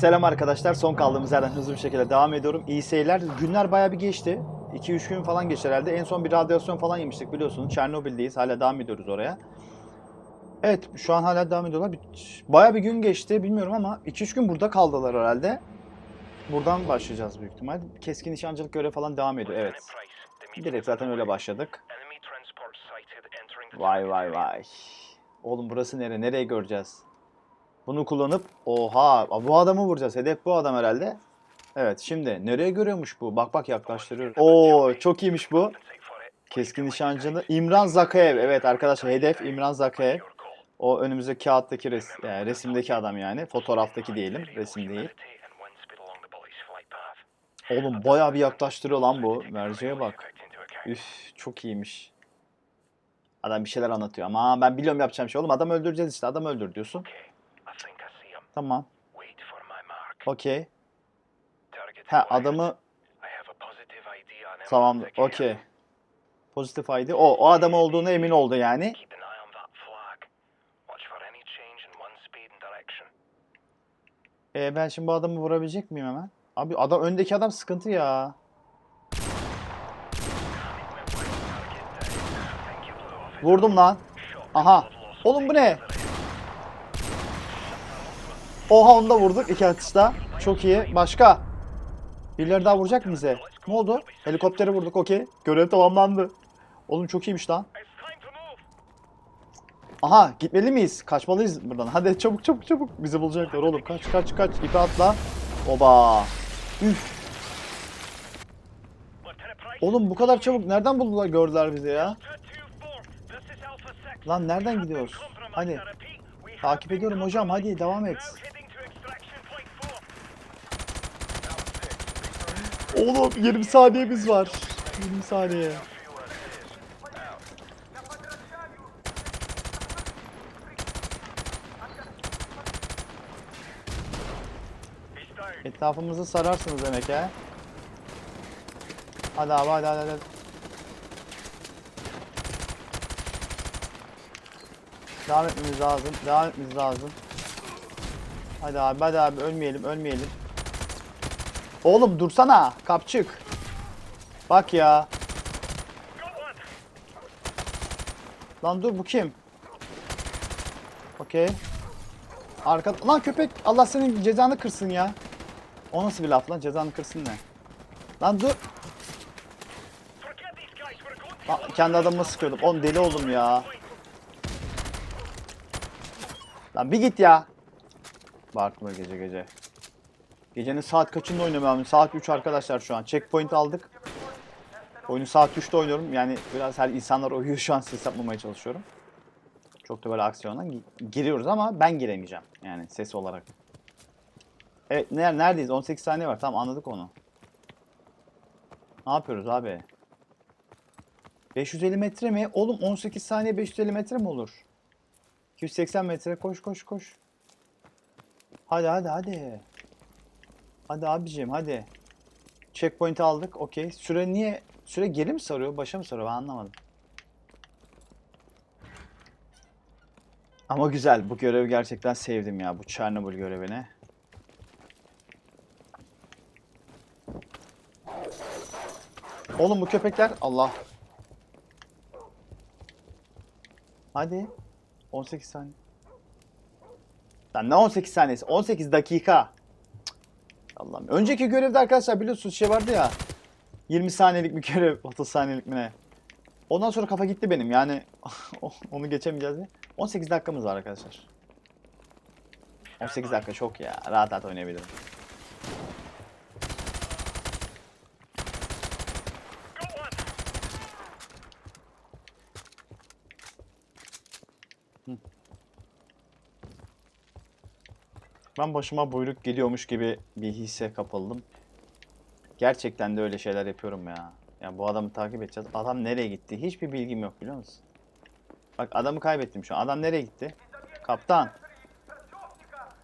Selam arkadaşlar. Son kaldığımız yerden hızlı bir şekilde devam ediyorum. İyi seyirler. Günler bayağı bir geçti. 2-3 gün falan geçti herhalde. En son bir radyasyon falan yemiştik biliyorsunuz. Çernobil'deyiz. Hala devam ediyoruz oraya. Evet şu an hala devam ediyorlar. Bayağı bir gün geçti bilmiyorum ama 2-3 gün burada kaldılar herhalde. Buradan başlayacağız büyük ihtimal. Keskin nişancılık görevi falan devam ediyor. Evet. Direkt zaten öyle başladık. Vay vay vay. Oğlum burası nere? Nereye göreceğiz? Bunu kullanıp oha bu adamı vuracağız. Hedef bu adam herhalde. Evet şimdi nereye görüyormuş bu? Bak bak yaklaştırıyor. Oo çok iyiymiş bu. Keskin nişancını İmran Zakayev. Evet arkadaşlar hedef İmran Zakayev. O önümüzdeki kağıttaki res yani resimdeki adam yani. Fotoğraftaki diyelim. Resim değil. Oğlum bayağı bir yaklaştırıyor lan bu. Merceğe bak. Üf çok iyiymiş. Adam bir şeyler anlatıyor ama ben biliyorum yapacağım şey. Oğlum adam öldüreceğiz işte. Adam öldür diyorsun. Tamam. Okey. Ha adamı tamam. Okey. Pozitif ID. O, o adam olduğuna emin oldu yani. E, ben şimdi bu adamı vurabilecek miyim hemen? Abi adam öndeki adam sıkıntı ya. Vurdum lan. Aha. Oğlum bu ne? Oha onu da vurduk iki atışta. Çok iyi. Başka? Birileri daha vuracak mı bize? Ne oldu? Helikopteri vurduk okey. Görev tamamlandı. Oğlum çok iyiymiş lan. Aha gitmeli miyiz? Kaçmalıyız buradan. Hadi çabuk çabuk çabuk. Bizi bulacaklar oğlum. Kaç kaç kaç. İpi atla. Oba. Üf. Oğlum bu kadar çabuk nereden buldular gördüler bizi ya? Lan nereden gidiyoruz? Hadi. Takip ediyorum hocam hadi devam et. Oğlum 20 saniyemiz var. 20 saniye. Etrafımızı sararsınız demek ha. Hadi abi hadi hadi hadi. Devam etmemiz lazım. Devam etmemiz lazım. Hadi abi hadi abi ölmeyelim ölmeyelim. Oğlum dursana kapçık. Bak ya. Lan dur bu kim? Okey. Arka... Lan köpek Allah senin cezanı kırsın ya. O nasıl bir laf lan cezanı kırsın ne? Lan dur. Lan, kendi adamıma sıkıyordum. Oğlum deli oldum ya. Lan bir git ya. Bağırtma gece gece. Gecenin saat kaçında oynuyorum abi? Saat 3 arkadaşlar şu an. Checkpoint aldık. Oyunu saat 3'te oynuyorum. Yani biraz her insanlar uyuyor şu an ses yapmamaya çalışıyorum. Çok da böyle aksiyona gi- giriyoruz ama ben giremeyeceğim. Yani ses olarak. Evet ner neredeyiz? 18 saniye var. Tamam anladık onu. Ne yapıyoruz abi? 550 metre mi? Oğlum 18 saniye 550 metre mi olur? 280 metre koş koş koş. Hadi hadi hadi. Hadi abicim hadi. Checkpoint aldık. Okey. Süre niye? Süre geri mi sarıyor? Başa mı sarıyor? Ben anlamadım. Ama güzel. Bu görevi gerçekten sevdim ya. Bu Chernobyl görevini. Oğlum bu köpekler Allah. Hadi. 18 saniye. Lan ne 18 saniyesi? 18 dakika. Allah'ım. Önceki görevde arkadaşlar biliyorsunuz şey vardı ya. 20 saniyelik bir görev, 30 saniyelik mi ne? Ondan sonra kafa gitti benim. Yani onu geçemeyeceğiz diye. 18 dakikamız var arkadaşlar. 18 dakika çok ya. Rahat rahat oynayabilirim. Ben başıma buyruk geliyormuş gibi bir hisse kapıldım. Gerçekten de öyle şeyler yapıyorum ya. Ya bu adamı takip edeceğiz. Adam nereye gitti? Hiçbir bilgim yok biliyor musun? Bak adamı kaybettim şu an. Adam nereye gitti? Kaptan.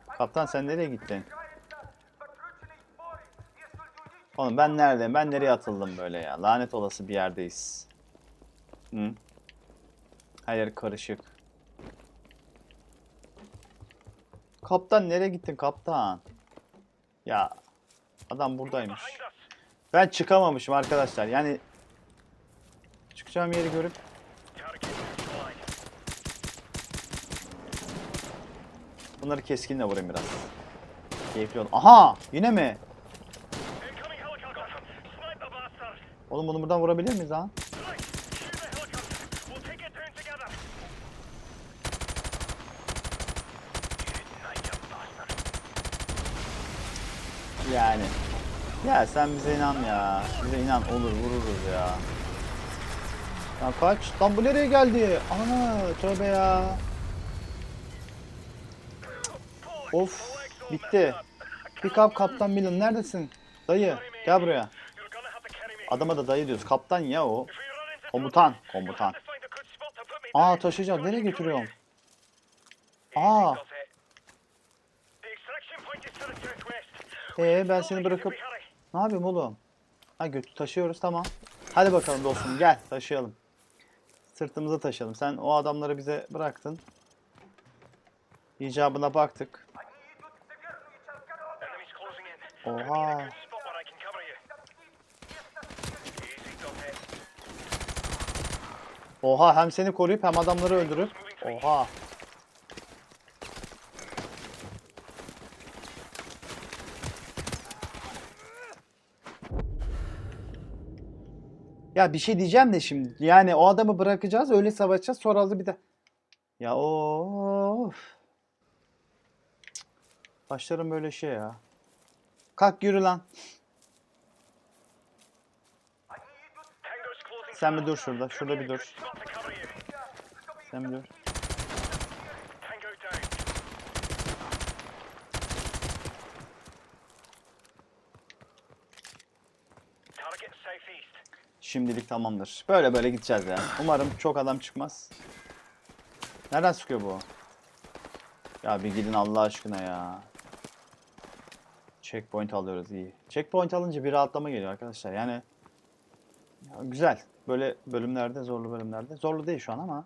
Kaptan sen nereye gittin? Oğlum ben neredeyim? Ben nereye atıldım böyle ya? Lanet olası bir yerdeyiz. Hı? Her yer karışık. Kaptan nereye gittin kaptan? Ya adam buradaymış. Ben çıkamamışım arkadaşlar. Yani çıkacağım yeri görüp bunları keskinle vurayım biraz. Keyifli oldu. Aha! Yine mi? Oğlum bunu buradan vurabilir miyiz ha? Ya sen bize inan ya. Bize inan olur vururuz ya. Ya kaç? Lan bu nereye geldi? Ana tövbe ya. Of bitti. Pick up Kaptan Millen neredesin? Dayı gel buraya. Adama da dayı diyoruz. Kaptan ya o. Komutan. Komutan. Aa taşıyacağım. Nereye götürüyorum? Aa. Ee ben seni bırakıp ne yapayım oğlum? Ha götü taşıyoruz tamam. Hadi bakalım dostum gel taşıyalım. Sırtımıza taşıyalım. Sen o adamları bize bıraktın. İcabına baktık. Oha. Oha hem seni koruyup hem adamları öldürüp. Oha. Ya bir şey diyeceğim de şimdi. Yani o adamı bırakacağız, öyle savaşacağız. Sonra da bir de ya of. Başlarım böyle şey ya. Kalk yürü lan. Sen bir dur şurada. Şurada bir dur. Sen bir dur. Şimdilik tamamdır. Böyle böyle gideceğiz yani. Umarım çok adam çıkmaz. Nereden sıkıyor bu? Ya bir gidin Allah aşkına ya. Checkpoint alıyoruz iyi. Checkpoint alınca bir rahatlama geliyor arkadaşlar. Yani ya güzel. Böyle bölümlerde, zorlu bölümlerde. Zorlu değil şu an ama.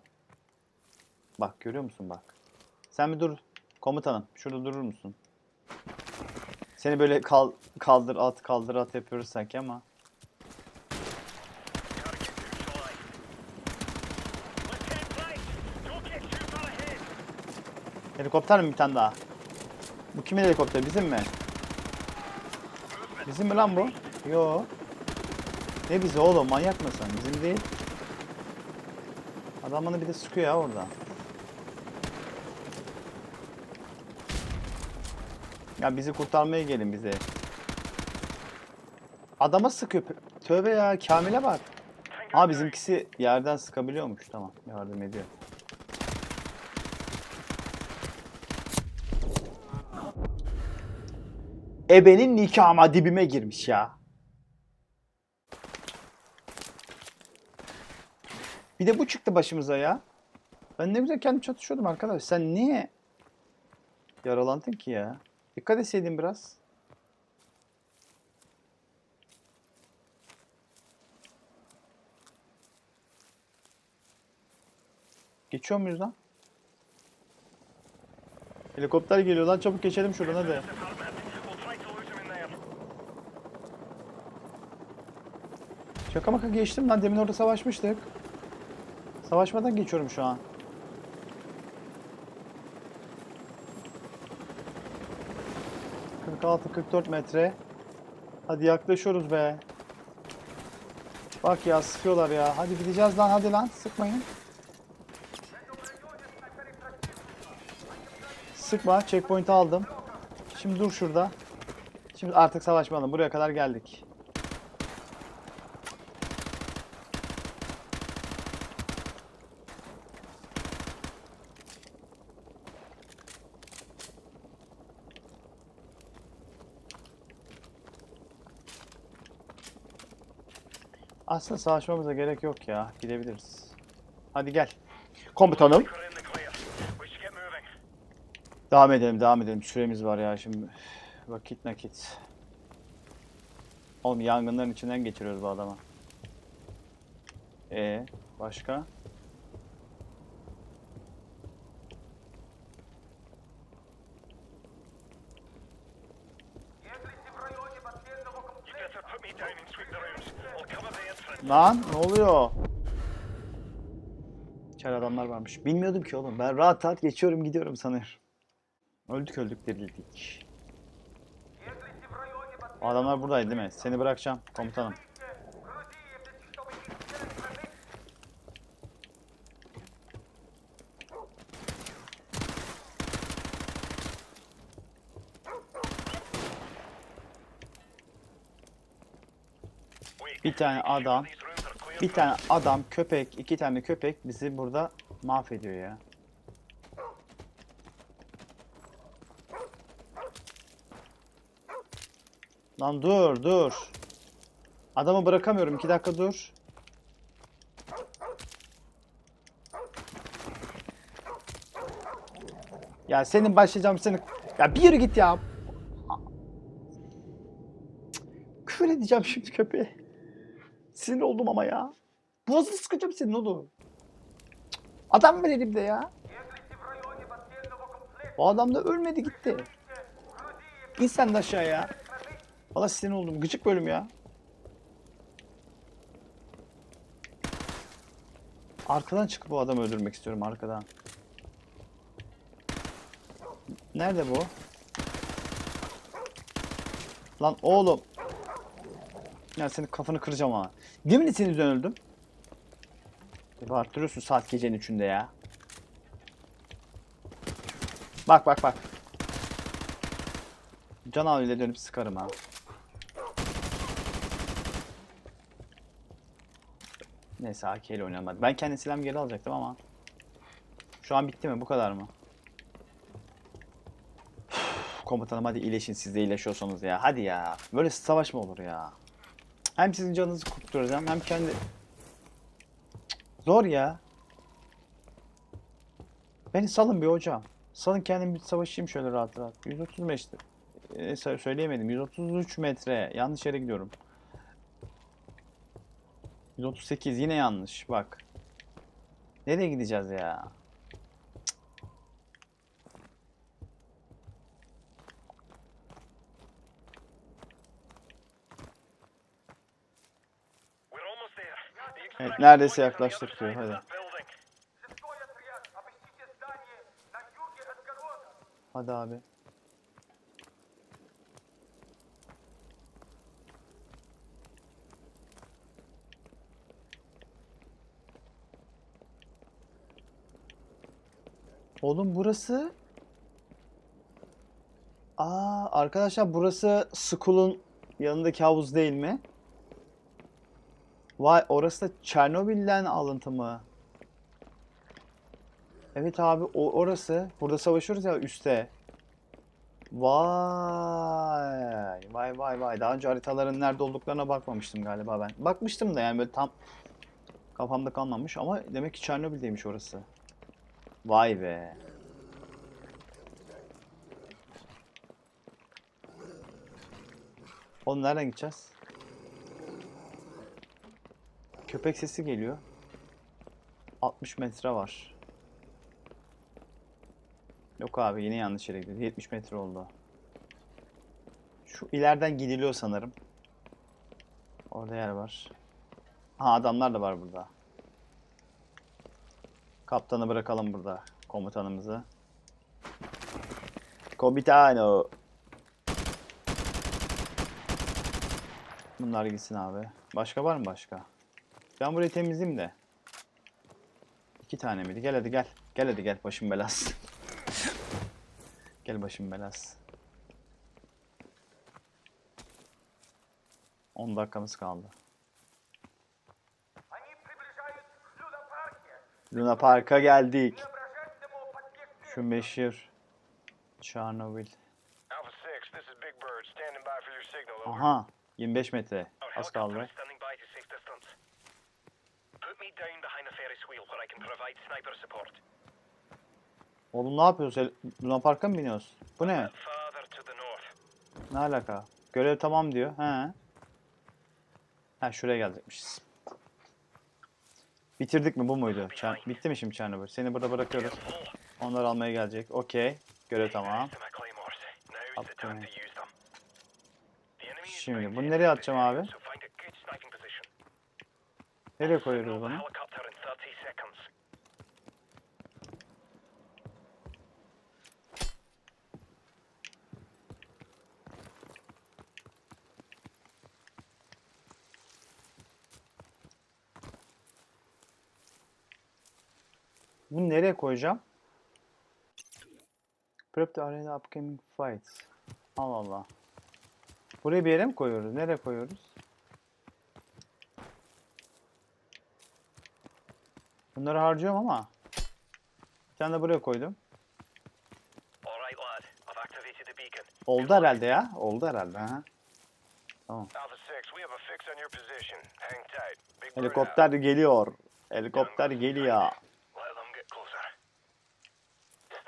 Bak görüyor musun bak. Sen bir dur. Komutanım şurada durur musun? Seni böyle kal kaldır at kaldır at yapıyoruz sanki ama. Helikopter mi bir tane daha? Bu kimin helikopteri? Bizim mi? Bizim mi lan bu? Yo. Ne bizi oğlum manyak mısın? Bizim değil. Adam bana bir de sıkıyor ya orada. Ya bizi kurtarmaya gelin bize. Adama sıkıyor. Tövbe ya Kamil'e bak. Ha bizimkisi yerden sıkabiliyormuş. Tamam yardım ediyor. Ebenin nikahıma dibime girmiş ya. Bir de bu çıktı başımıza ya. Ben ne güzel kendim çatışıyordum arkadaş. Sen niye yaralandın ki ya? Dikkat etseydin biraz. Geçiyor muyuz lan? Helikopter geliyor lan çabuk geçelim şuradan hadi. Şaka maka geçtim lan demin orada savaşmıştık. Savaşmadan geçiyorum şu an. ...46-44 metre. Hadi yaklaşıyoruz be. Bak ya sıkıyorlar ya. Hadi gideceğiz lan hadi lan sıkmayın. Sıkma checkpoint'i aldım. Şimdi dur şurada. Şimdi artık savaşmayalım. Buraya kadar geldik. Aslında savaşmamıza gerek yok ya. Gidebiliriz. Hadi gel. Komutanım. Devam edelim, devam edelim. Süremiz var ya şimdi. Vakit nakit. Oğlum yangınların içinden geçiriyoruz bu adama. E ee, başka? Lan ne oluyor? İçeride adamlar varmış. Bilmiyordum ki oğlum. Ben rahat rahat geçiyorum gidiyorum sanıyorum. Öldük öldük dirildik. Adamlar buradaydı değil mi? Seni bırakacağım komutanım. Tane adam, bir tane adam, köpek, iki tane köpek bizi burada mahvediyor ya. Lan dur, dur. Adamı bırakamıyorum. iki dakika dur. Ya senin başlayacağım seni. Ya bir yürü git ya. Küfür edeceğim şimdi köpeğe. Sinir oldum ama ya. Boğazını sıkacağım senin oğlum. Adam ver elimde ya. O adam da ölmedi gitti. İn sen de aşağıya. Valla sinir oldum. Gıcık bölüm ya. Arkadan çıkıp bu adamı öldürmek istiyorum arkadan. Nerede bu? Lan oğlum. Ya senin kafanı kıracağım ha. Mi senin yüzünden öldüm? Bağırtırıyorsun saat gecenin üçünde ya. Bak bak bak. Can havliyle dönüp sıkarım ha. Neyse AK oynamadı. Ben kendi silahımı geri alacaktım ama. Şu an bitti mi? Bu kadar mı? Komutanım hadi iyileşin siz de iyileşiyorsanız ya. Hadi ya. Böyle savaş mı olur ya? Hem sizin canınızı kurtaracağım hem kendi... Zor ya. Beni salın bir hocam. Salın kendim bir savaşayım şöyle rahat rahat. 135 e, sö- söyleyemedim. 133 metre. Yanlış yere gidiyorum. 138 yine yanlış. Bak. Nereye gideceğiz ya? Neredeyse yaklaştık diyor hadi. Hadi abi. Oğlum burası Aa arkadaşlar burası Skull'un yanındaki havuz değil mi? Vay orası da Çernobil'den alıntı mı? Evet abi o orası. Burada savaşıyoruz ya üstte. Vay. Vay vay vay. Daha önce haritaların nerede olduklarına bakmamıştım galiba ben. Bakmıştım da yani böyle tam kafamda kalmamış ama demek ki Çernobil'deymiş orası. Vay be. Oğlum nereden gideceğiz? Köpek sesi geliyor. 60 metre var. Yok abi yine yanlış yere gidiyor. 70 metre oldu. Şu ileriden gidiliyor sanırım. Orada yer var. Ha adamlar da var burada. Kaptanı bırakalım burada. Komutanımızı. Komitano. Bunlar gitsin abi. Başka var mı başka? Ben burayı temizleyeyim de. İki tane miydi? Gel hadi gel. Gel hadi gel başım belası. gel başım belası. 10 dakikamız kaldı. Luna Park'a geldik. Şu meşhur Chernobyl. Aha 25 metre az kaldı. Oğlum ne yapıyoruz? El- Luna Park'a mı biniyoruz? Bu ne? Ne alaka? Görev tamam diyor. He. Ha şuraya gelecekmişiz. Bitirdik mi bu muydu? Çer- Bitti mi şimdi Çernobil? Seni burada bırakıyoruz. Onlar almaya gelecek. Okey. Görev tamam. İs Şimdi bunu nereye atacağım abi? Nereye koyuyoruz bunu? helicopter in 30 seconds. Bunu nereye koyacağım? Prep the arena upcoming fights. Allah Allah. Buraya bir yere mi koyuyoruz? Nereye koyuyoruz? Bunları harcıyorum ama. Bir tane de buraya koydum. Oldu herhalde ya. Oldu herhalde. Ha. Alpha 6, we have a fix on your position. Hang tight. Big bird Helikopter geliyor. Helikopter geliyor.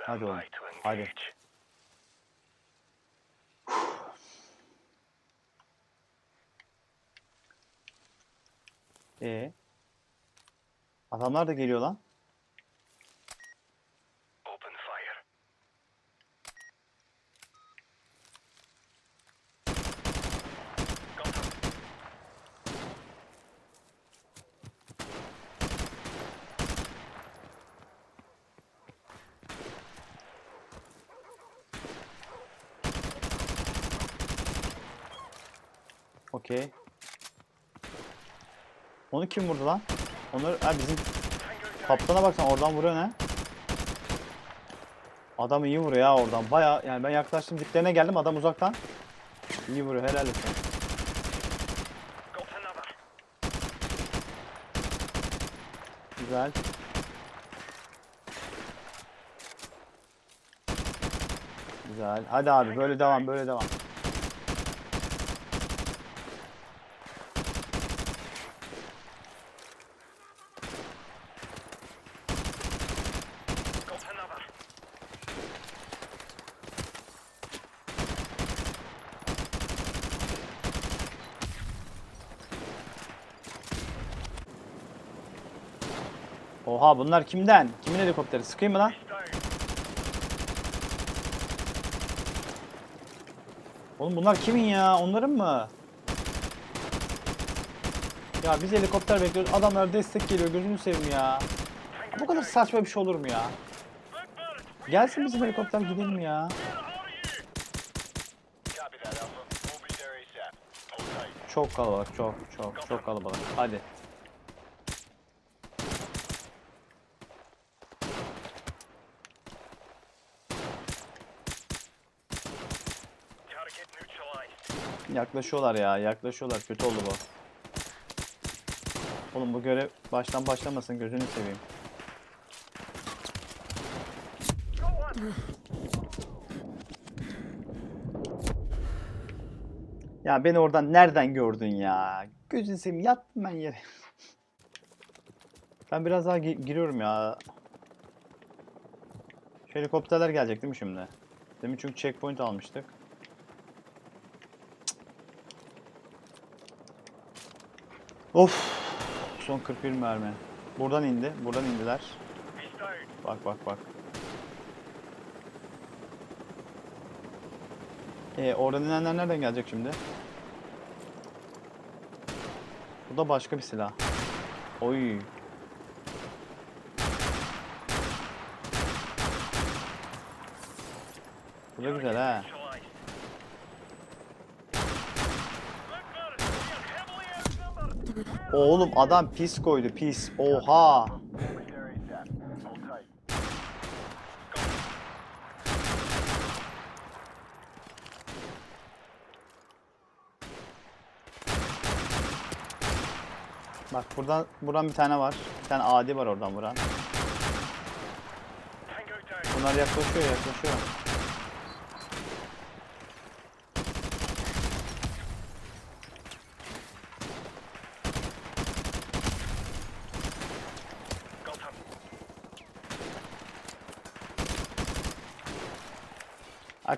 Hadi oğlum, hadi. Ee. Adamlar da geliyor lan. Okey. Onu kim vurdu lan? Onları ha bizim kaptana baksana oradan vuruyor ne? Adam iyi vuruyor ya oradan. Baya yani ben yaklaştım diplerine geldim adam uzaktan. İyi vuruyor helal olsun. Güzel. Güzel. Hadi abi böyle devam böyle devam. Oha bunlar kimden? Kimin helikopteri? Sıkayım mı lan? Oğlum bunlar kimin ya? Onların mı? Ya biz helikopter bekliyoruz. Adamlar destek geliyor. Gözünü seveyim ya. Bu kadar saçma bir şey olur mu ya? Gelsin bizim helikopter gidelim ya. Çok kalabalık. Çok çok çok kalabalık. Hadi. Yaklaşıyorlar ya. Yaklaşıyorlar. Kötü oldu bu. Oğlum bu görev baştan başlamasın. Gözünü seveyim. Ya beni oradan nereden gördün ya? Gözünü seveyim yattım ben yere. Ben biraz daha gi- giriyorum ya. Şu helikopterler gelecek değil mi şimdi? Demin çünkü checkpoint almıştık. Of. Son 41 mermi. Buradan indi. Buradan indiler. Bak bak bak. Ee, oradan inenler nereden gelecek şimdi? Bu da başka bir silah. Oy. Bu da güzel ha. Oğlum adam pis koydu pis. Oha. Bak buradan buradan bir tane var. Bir tane adi var oradan vuran. Bunlar yaklaşıyor yaklaşıyor.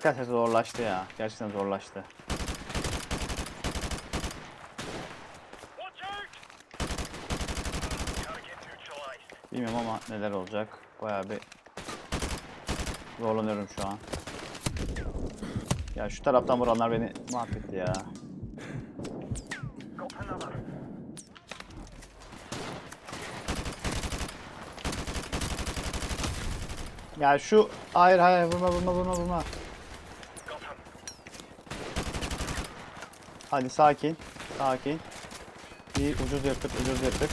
gerçekten zorlaştı ya. Gerçekten zorlaştı. Bilmiyorum ama neler olacak. Bayağı bir zorlanıyorum şu an. Ya şu taraftan vuranlar beni mahvetti ya. Ya şu hayır hayır vurma vurma vurma vurma. Hadi sakin. Sakin. Bir ucuz yaptık ucuz yaptık.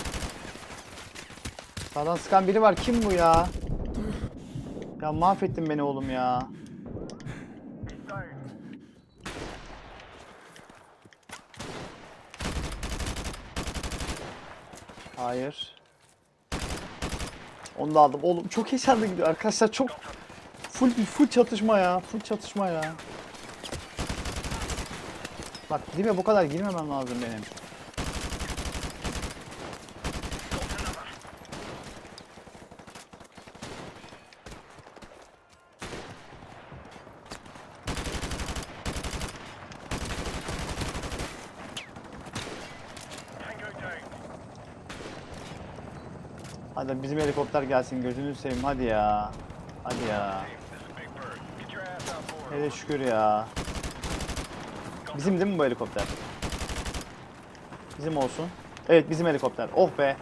Sağdan sıkan biri var. Kim bu ya? Ya mahvettin beni oğlum ya. Hayır. Onu da aldım. Oğlum çok heyecanlı gidiyor arkadaşlar. Çok full full çatışma ya. Full çatışma ya. Bak dibe bu kadar girmemem lazım benim. Hadi bizim helikopter gelsin gözünü seveyim hadi ya. Hadi ya. Hele şükür ya. Bizim değil mi bu helikopter? Bizim olsun. Evet bizim helikopter. Oh be.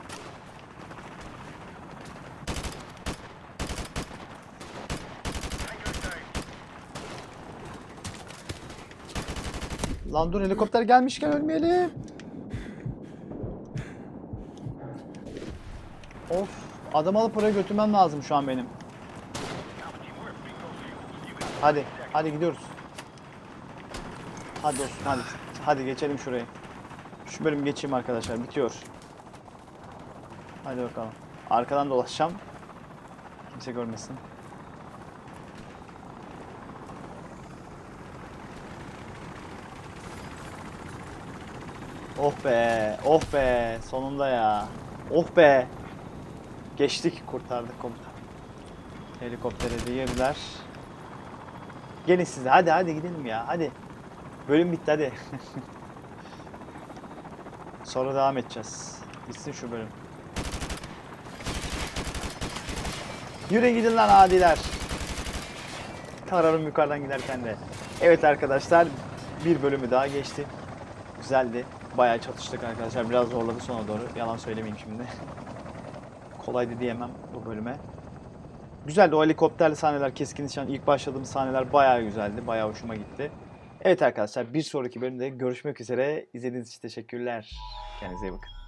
Lan dur helikopter gelmişken ölmeyelim. Of. Adam alıp oraya götürmem lazım şu an benim. Hadi. Hadi gidiyoruz. Hadi dostum hadi. Hadi geçelim şurayı. Şu bölüm geçeyim arkadaşlar. Bitiyor. Hadi bakalım. Arkadan dolaşacağım. Kimse görmesin. Oh be, oh be, sonunda ya. Oh be. Geçtik, kurtardık komutan. Helikoptere girdiler. Gelin size, hadi hadi gidelim ya, hadi. Bölüm bitti hadi. Sonra devam edeceğiz. Bitsin şu bölüm. Yürüyün gidin lan adiler. Kararım yukarıdan giderken de. Evet arkadaşlar, bir bölümü daha geçti. Güzeldi. Bayağı çatıştık arkadaşlar. Biraz zorladı sona doğru. Yalan söylemeyeyim şimdi. Kolaydı diyemem bu bölüme. Güzeldi o helikopterli sahneler, keskin nişan, ilk başladığım sahneler bayağı güzeldi. Bayağı hoşuma gitti. Evet arkadaşlar bir sonraki bölümde görüşmek üzere. İzlediğiniz için teşekkürler. Kendinize iyi bakın.